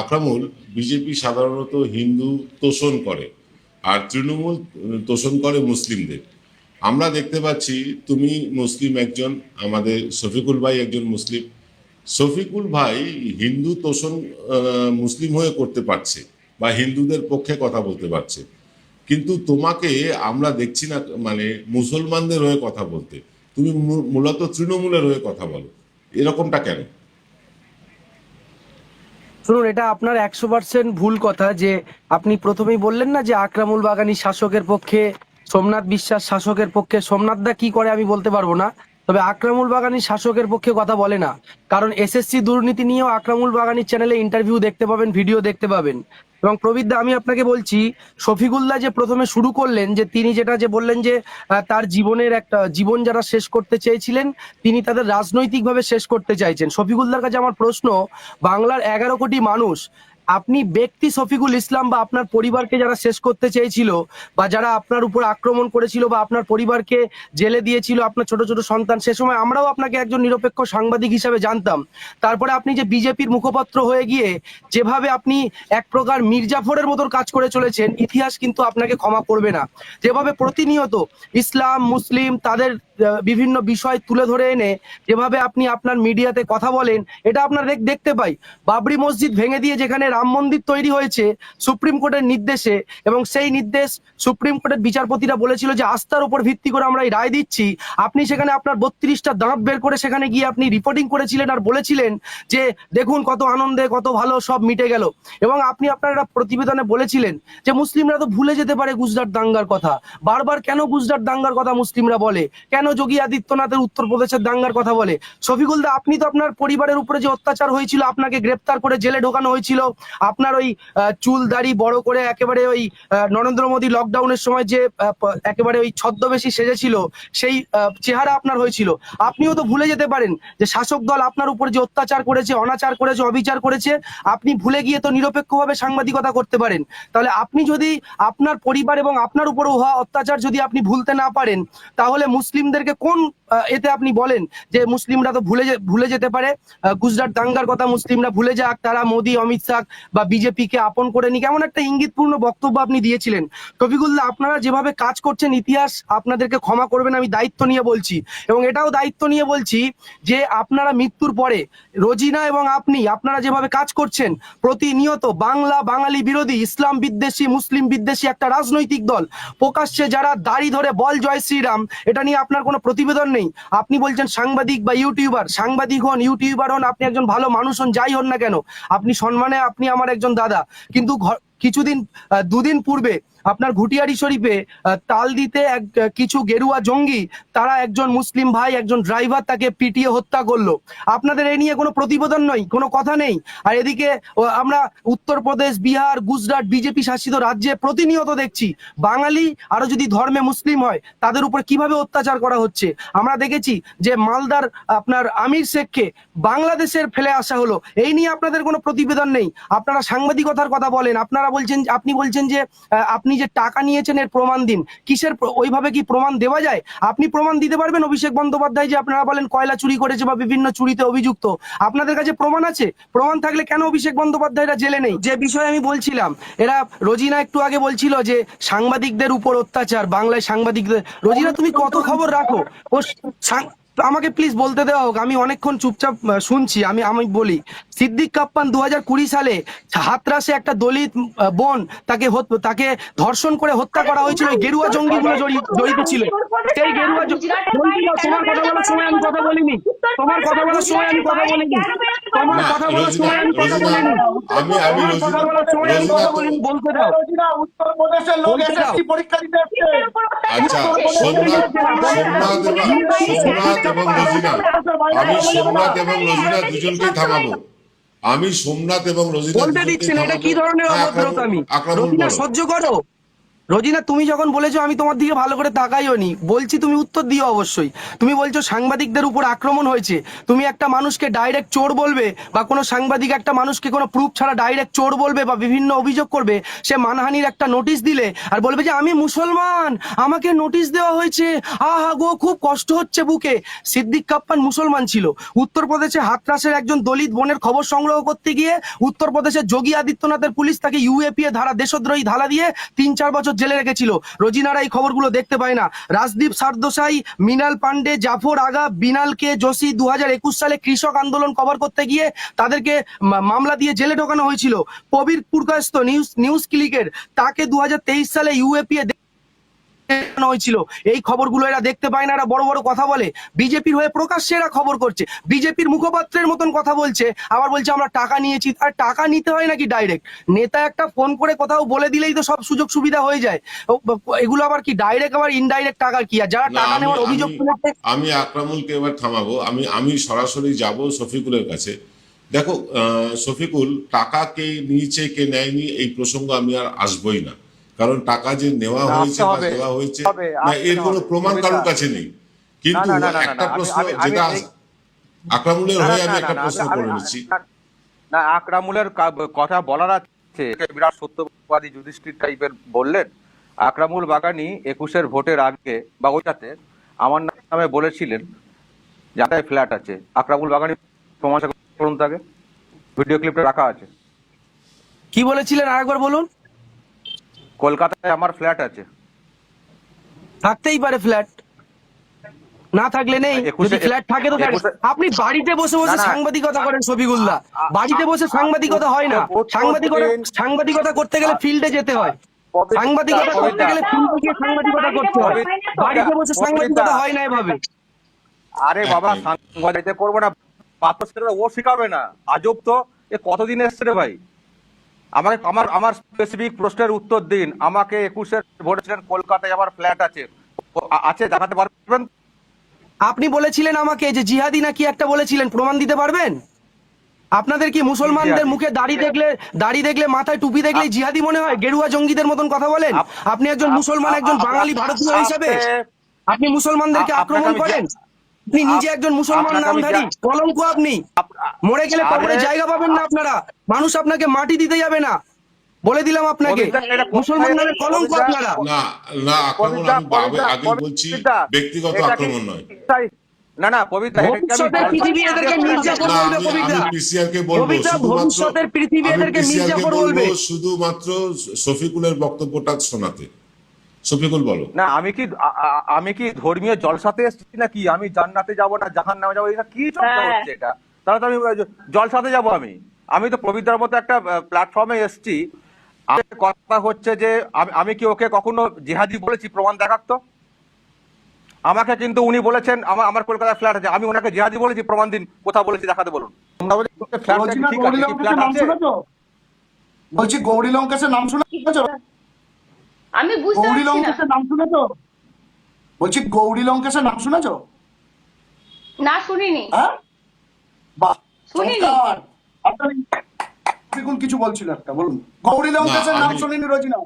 Akramul BJP সাধারণত হিন্দু তোষণ করে আর তৃণমূল তোষণ করে মুসলিমদের। আমরা দেখতে পাচ্ছি তুমি মুসলিম একজন, আমাদের শফিকুল ভাই একজন মুসলিম। শফিকুল ভাই হিন্দু তোষণ মুসলিম হয়ে করতে পারছে বা হিন্দুদের পক্ষে কথা বলতে পারছে। কিন্তু তোমাকে আমরা দেখছি না মানে মুসলমানদের হয়ে কথা বলতে। তুমি মূলত তৃণমূলের হয়ে কথা বলো। এরকমটা কেন? শুনুন, এটা আপনার একশো পার্সেন্ট ভুল কথা যে আপনি প্রথমেই বললেন না যে আকরামুল বাগানি শাসকের পক্ষে, সোমনাথ বিশ্বাস শাসকের পক্ষে, সোমনাথ দা কি করে আমি বলতে পারব না। তবে আকরামুল বাগানি শাসকের পক্ষে কথা বলে না। কারণ এসএসসি দুর্নীতি নিয়েও আকরামুল বাগানির চ্যানেলে ইন্টারভিউ দেখতে পাবেন ভিডিও দেখতে পাবেন। এবং প্রবীরদা, আমি আপনাকে বলছি, শফিকুল্লাহ যে প্রথমে শুরু করলেন, যে তিনি যেটা যে বললেন যে তার জীবনের একটা, জীবন যারা শেষ করতে চেয়েছিলেন, তিনি তাদের রাজনৈতিকভাবে শেষ করতে চাইছেন। শফিকুল্লার কাছে আমার প্রশ্ন, বাংলার এগারো কোটি মানুষ আপনি ব্যক্তি শফিকুল ইসলাম বা আপনার পরিবারকে যারা শেষ করতে চেয়েছিল বা যারা আপনার উপর আক্রমণ করেছিল বা আপনার পরিবারকে জেলে দিয়েছিল, আপনার ছোট ছোট সন্তান, সে সময় আমরাও আপনাকে একজন নিরপেক্ষ সাংবাদিক হিসাবে জানতাম। তারপরে আপনি যে বিজেপির মুখপাত্র হয়ে গিয়ে যেভাবে আপনি এক প্রকার মির্জাফরের মতো কাজ করে চলেছেন, ইতিহাস কিন্তু আপনাকে ক্ষমা করবে না। যেভাবে প্রতিনিয়ত ইসলাম, মুসলিম তাদের বিভিন্ন বিষয় তুলে ধরে এনে যেভাবে আপনি আপনার মিডিয়াতে কথা বলেন, এটা আপনার দেখতে পাই। বাবরি মসজিদ ভেঙে দিয়ে যেখানে রাম মন্দির তৈরি হয়েছে, সুপ্রিম কোর্টের নির্দেশে, এবং সেই নির্দেশ সুপ্রিম কোর্টের বিচারপতিরা বলেছিল যে আস্থার উপর ভিত্তি করে আমরা এই রায় দিচ্ছি। আপনি সেখানে আপনার বত্রিশটা দাঁত বের করে সেখানে গিয়ে আপনি রিপোর্টিং করেছিলেন আর বলেছিলেন যে, দেখুন কত আনন্দে, কত ভালো সব মিটে গেল। এবং আপনি আপনার একটা প্রতিবেদনে বলেছিলেন যে, মুসলিমরা তো ভুলে যেতে পারে গুজরাট দাঙ্গার কথা। বারবার কেন গুজরাট দাঙ্গার কথা মুসলিমরা বলে? কেন যোগী আদিত্যনাথের উত্তরপ্রদেশের দাঙ্গার কথা বলে? শফিকুল দা, আপনি তো আপনার পরিবারের উপরে যে অত্যাচার হয়েছিল, আপনাকে গ্রেপ্তার করে জেলে ঢোকানো হয়েছিল, আপনার ওই চুল দাড়ি বড় করে একেবারে ওই নরেন্দ্র মোদী লকডাউনের সময় যে একেবারে ওই ছদ্মবেশী সেজেছিল, সেই চেহারা আপনার হয়েছিল। আপনিও তো ভুলে যেতে পারেন যে শাসক দল আপনার উপর যে অত্যাচার করেছে, অনাচার করেছে, অবিচার করেছে, আপনি ভুলে গিয়ে তো নিরপেক্ষভাবে সাংবাদিকতা করতে পারেন। তাহলে আপনি যদি আপনার পরিবার এবং আপনার উপর হওয়া অত্যাচার যদি আপনি ভুলতে না পারেন, তাহলে মুসলিমদেরকে কোন এতে আপনি বলেন যে মুসলিমরা তো ভুলে ভুলে যেতে পারে? গুজরাট দাঙ্গার কথা মুসলিমরা ভুলে যাক, তারা মোদি, অমিত শাহ বা বিজেপিকে আপন করে নি কেমন একটা ইঙ্গিতপূর্ণ বক্তব্য আপনি দিয়েছিলেন। রফিকুল্লাহ আপনারা যেভাবে কাজ করছেন, ইতিহাস আপনাদেরকে ক্ষমা করবেন, আমি দায়িত্ব নিয়ে বলছি। এবং এটাও দায়িত্ব নিয়ে বলছি যে আপনারা মৃত্যুর পরে রোজিনা এবং আপনি, আপনারা যেভাবে কাজ করছেন, প্রতিনিয়ত বাংলা, বাঙালি বিরোধী, ইসলাম বিদ্বেষী, মুসলিম বিদ্বেষী একটা রাজনৈতিক দল, প্রকাশ্যে যারা দাড়ি ধরে বল জয় শ্রীরাম, এটা নিয়ে আপনার কোনো প্রতিবেদন নেই। আপনি বলছেন সাংবাদিক বা ইউটিউবার, সাংবাদিক হন, ইউটিউবার হন, আপনি একজন ভালো মানুষ হন, যাই হন না কেন, আপনি সম্মানে আপনি আমার একজন দাদা। কিন্তু কিছুদিন দুদিন পূর্বে আপনার ঘুটিয়ারি শরীফে তাল দিতে এক কিছু গেরুয়া জঙ্গি তারা একজন মুসলিম ভাই একজন ড্রাইভার তাকে পিটিয়ে হত্যা করল। আপনাদের এই নিয়ে কোনো প্রতিবেদন নয় কোনো কথা নেই? আর এদিকে আমরা উত্তরপ্রদেশ বিহার গুজরাট বিজেপি শাসিত রাজ্যে প্রতিনিয়ত দেখছি বাঙালি আরও যদি ধর্মে মুসলিম হয় তাদের উপর কীভাবে অত্যাচার করা হচ্ছে? আমরা দেখেছি যে মালদার আপনার আমির শেখকে বাংলাদেশের ফেলে আসা হলো। এই নিয়ে আপনাদের কোনো প্রতিবেদন নেই? আপনারা সাংবাদিকতার কথা বলেন আপনারা বলছেন আপনি বলছেন যে আহ, আপনি যে টাকা নিয়েছেন এর প্রমাণ দিন। কিসের ওইভাবে কি প্রমাণ দেওয়া যায়? আপনি প্রমাণ দিতে পারবেন? অভিষেক বন্দ্যোপাধ্যায় যে আপনারা বলেন কয়লা চুরি করেছে বা বিভিন্ন চুরিতে অভিযুক্ত। আপনাদের কাছে প্রমাণ আছে? প্রমাণ থাকলে কেন অভিষেক বন্দ্যোপাধ্যায়রা জেলে নেই? যে বিষয়ে আমি বলছিলাম, এরা রোজিনা একটু আগে বলছিল যে সাংবাদিকদের উপর অত্যাচার, বাংলায় সাংবাদিকদের রোজিনা, তুমি কত খবর রাখো? ও সাং- আমাকে প্লিজ বলতে দেওয়া হোক আমি অনেকক্ষণ চুপচাপ শুনছি আমি আমি বলি সিদ্দিক কাপ্পান দু হাজার কুড়ি সালে হাতরাসে একটা দলিত বোন তাকে তাকে ধর্ষণ করে হত্যা করা হয়েছিল গেরুয়া জঙ্গি গুলো জড়িত ছিল। সেই গেরুয়া তোমার কথা বলার সময় আমি কথা বলিনি। তোমার কথা বলার সময় আমি কথা বলিনি। তোমার কথা বলার সময় আমি কথা বলিনি। আমি আমি কথা বলার সময় আমি কথা বলিনি বলতে দাও। উত্তরপ্রদেশের লোক এসএসসি পরীক্ষা দিতে আচ্ছা সোমনাথ সোমনাথ এবং সোমনাথ এবং রোজিনা। আমি সোমনাথ এবং রোজিনা দুজনকেই থামাবো। আমি সোমনাথ এবং রোজিনা বলতে এটা কি ধরনের হ্যাঁ, অভদ্রতা আমি? আক্রমণ রোজিনা সহ্য করো। রোজিনা, তুমি যখন বলেছ আমি তোমার দিকে ভালো করে তাকাইও নি বলছি তুমি উত্তর দিও অবশ্যই। তুমি বলছো সাংবাদিকদের উপর আক্রমণ হয়েছে, তুমি একটা মানুষকে ডাইরেক্ট চোর বলবে বা কোনো সাংবাদিক একটা মানুষকে কোনো প্রুফ ছাড়া ডাইরেক্ট চোর বলবে বা বিভিন্ন অভিযোগ করবে, সে মানহানির একটা নোটিশ দিলে আর বলবে যে আমি মুসলমান, আমাকে নোটিশ দেওয়া হয়েছে। আহা গো, খুব কষ্ট হচ্ছে বুকে। সিদ্দিক কাপ্পান মুসলমান ছিল। উত্তরপ্রদেশে হাতরাসের একজন দলিত বোনের খবর সংগ্রহ করতে গিয়ে উত্তরপ্রদেশের যোগী আদিত্যনাথের পুলিশ তাকে ইউএপিএ ধারা দেশদ্রোহী ধারা দিয়ে তিন চার বছর জেলে রেখেছিল। রোজিনারা এই খবরগুলো দেখতে পায় না। রাজদীপ সারদোসাই মিনাল পান্ডে জাফর আগা, বিনালকে জোশী দু সালে কৃষক আন্দোলন কভার করতে গিয়ে তাদেরকে মামলা দিয়ে জেলে ঢোকানো হয়েছিল। কবির পুরকাস্ত নিউজ নিউজ ক্লিকের, তাকে দু হাজার তেইশ সালে ইউএপিএ হয়েছিল। এই খবরগুলো এরা দেখতে পায় না এরা বড় বড় কথা বলে। বিজেপির হয়ে প্রকাশ্যে এরা খবর করছে। বিজেপির মুখপাত্রের মতন কথা বলছে আবার বলছে আমরা টাকা নিয়েছি। আর টাকা নিতে হয় নাকি ডাইরেক্ট নেতা একটা ফোন করে কোথাও বলে দিলেই তো সব সুযোগ সুবিধা হয়ে যায়। এগুলো আবার কি ডাইরেক্ট আবার ইনডাইরেক্ট টাকা কি? আর যারা টাকা নেওয়ার অভিযোগ আমি- তুলেছে এবার থামাবো। আমি আমি সরাসরি যাব শফিকুলের কাছে। দেখো শফিকুল টাকা কে নিয়েছে কে নেয়নি এই প্রসঙ্গ আমি আর আসবই না। কারণ টাকা যে নেওয়া হয়েছে বা হবে। দেওয়া হয়েছে না এর কোনো প্রমাণ কারোর কাছে নেই। কিন্তু না, না, না, না, একটা প্রশ্ন যেটা আকরামুলের হয়ে আমি একটা প্রশ্ন করে নিচ্ছি। না, না আকরামুলের কথা বলার আছে বিরাট সত্যবাদী যুধিষ্ঠির টাইপের বললেন। আকরামুল বাগানি একুশের ভোটের আগে বা ওইটাতে আমার নামে বলেছিলেন যাতে ফ্ল্যাট আছে। আকরামুল বাগানি প্রমাণ করুন তাকে। ভিডিও ক্লিপটা রাখা আছে। কি বলেছিলেন আরেকবার বলুন? কলকাতায় আমার ফ্ল্যাট আছে। থাকতেই পারে ফ্ল্যাট না থাকলে নেই। যদি ফ্ল্যাট থাকে তো আপনি বাড়িতে বসে বসে। সাংবাদিকতা করেন শফিকুল্লাহ বাড়িতে বসে সাংবাদিকতা হয় না। সাংবাদিকতা সাংবাদিকতা করতে গেলে ফিল্ডে যেতে হয়। সাংবাদিকতা করতে গেলে ফিল্ডে গিয়ে সাংবাদিকতা করতে হয়। বাড়িতে বসে সাংবাদিকতা হয় না এভাবে। আরে বাবা একদম। সাংবাদিকতা করব না। সেটা ও শিখাবে না। আজব তো। এ কতদিন এসছে রে ভাই? আমাকে আমার আমার স্পেসিফিক প্রশ্নের উত্তর দিন। আমাকে একুশের বলেছিলেন কলকাতায় আমার ফ্ল্যাট আছে। আছে দেখাতে পারবেন? আপনি বলেছিলেন আমাকে যে জিহাদি নাকি একটা বলেছিলেন প্রমাণ দিতে পারবেন? আপনাদের কি মুসলমানদের মুখে দাড়ি দেখলে দাড়ি দেখলে মাথায় টুপি দেখলে জিহাদি মনে হয়? গেরুয়া জঙ্গিদের মতন কথা বলেন। আপনি একজন মুসলমান একজন বাঙালি ভারতীয় হিসাবে। আপনি মুসলমানদেরকে আক্রমণ করেন? আপনি নিজে একজন মুসলমান নামধারী। কলঙ্ক আপনি। আপ- মরে গেলে কবরে জায়গা পাবেন না আপনারা। মানুষ আপনাকে মাটি দিতে যাবে না। বলে দিলাম আপনাকে। কবিতা, এটা কোথায়- মুসলমান নামে কলঙ্ক আপনারা। না না আক্রমণ আমি আগে বলছি ব্যক্তিগত আক্রমণ নয়। না না কবিতা আমি ভবিষ্যতের পৃথিবী এদেরকে আমি পিসিআর কে বলব শুধুমাত্র ভবিষ্যতের পৃথিবী এদেরকে PCR কে বলব শুধুমাত্র শফিকুলের বক্তব্যটা শোনাতে। শফিকুল বলো। না আমি কি আমি কি ধর্মীয় জলসাতে এসেছি নাকি? আমি জান্নাতে যাব না জাহান নামে যাব? এটা কি চর্চা হ্যাঁ। হচ্ছে এটা? তাহলে তো আমি জলসাতে যাব আমি। আমি তো পবিত্রার মতো একটা প্ল্যাটফর্মে এসেছি। কথা হচ্ছে যে আমি কি ওকে কখনো জিহাদি বলেছি? প্রমাণ দেখাতো আমাকে কিন্তু উনি বলেছেন আমার আমার কলকাতায় ফ্ল্যাট আছে। আমি ওনাকে জিহাদি বলেছি প্রমাণ দিন কোথাও বলেছি দেখাতে বলুন। ফ্ল্যাট বলছি না গৌরী আছে লঙ্কেশের নাম আছে। শুনেছো? বলছি গৌরী নাম শুনেছো আমি বুঝতে গৌরী লঙ্কেশের নাম শুনেছো? বলছি গৌরী লঙ্কেশের নাম শুনেছো? না শুনিনি। হ্যাঁ? বাহ শুনিনি। দেখুন কিছু বলছিল একটা বলুন। গৌরী লঙ্কেশের না, নাম শুনিনি রোজিনা।